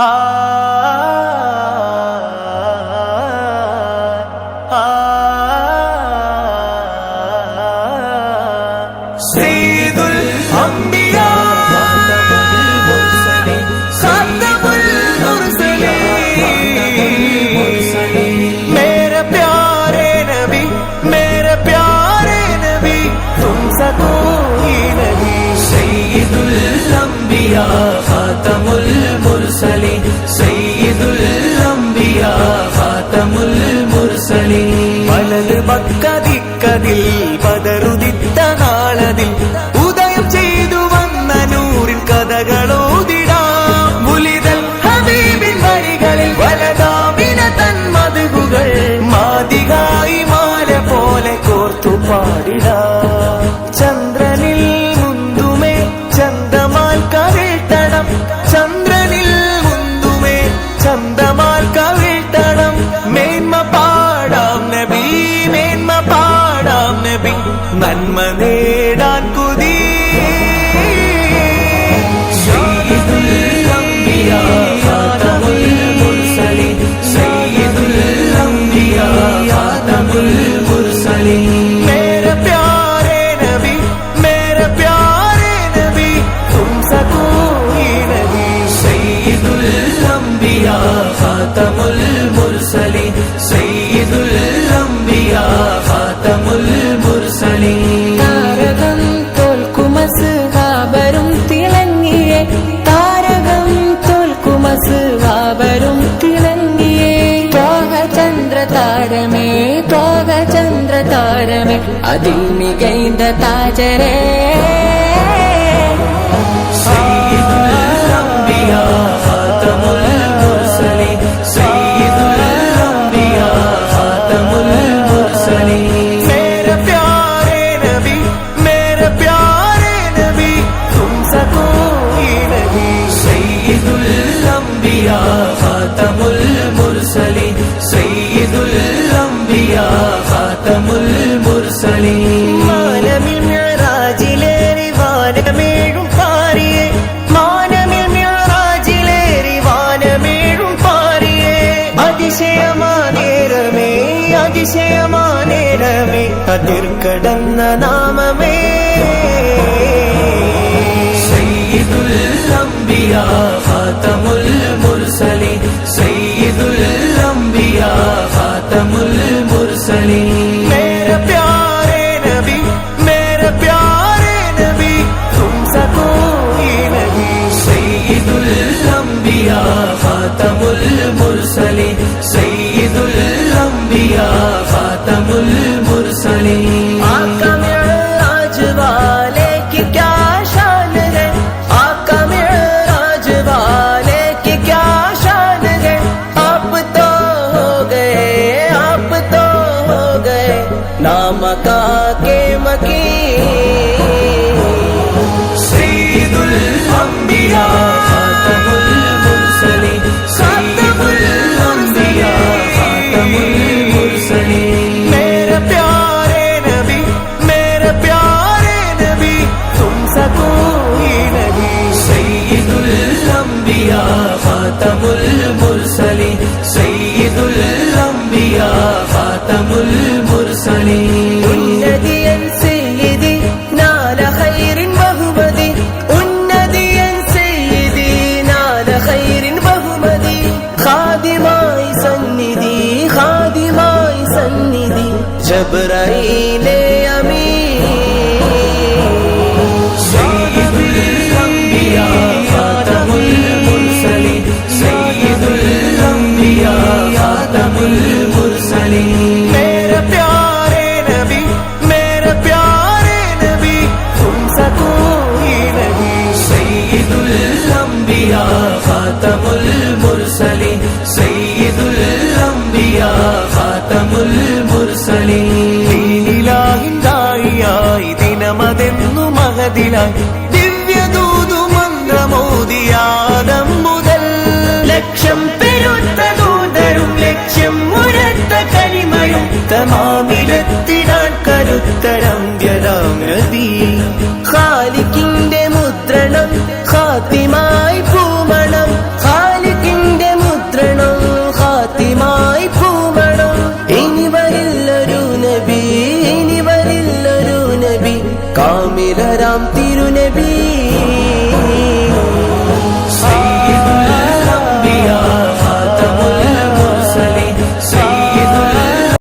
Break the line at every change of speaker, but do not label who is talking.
Ah, ah, ah,
See
回忆 താരമേ അതിമികൈന്ത താജരേ
അതിശയമാനേരമേ അതിർക്കടന്ന നാമമേ.
സയ്യിദുൽ അംബിയാ ഖാതമുൽ മുർസലീൻ. സയ്യിദുൽ അംബിയാ ഖാതമുൽ മുർസലീൻ. خاتم المرسلين خاتم المرسلین۔
آقا معراج والے کی کیا شان ہے؟ آقا معراج والے کی کیا شان ہے؟ آپ تو ہو گئے، آپ تو ہو گئے۔ نام کا کے مکی
live المرسلين سيد الأنبياء خاتم المرسلين
ദായിയായി ദിനമതെന്നു മഹതിലായി ദിവ്യദൂതു മന്ത്രമോദിയാദം മുതൽ. ലക്ഷം പെരുത്ത ദൂതരും ലക്ഷ്യം മുരത്ത കനിമയും. തമാമിലെത്തിനാൻ കരുത്തരം വ്യതാം നദി ഖാലിക്കും to the.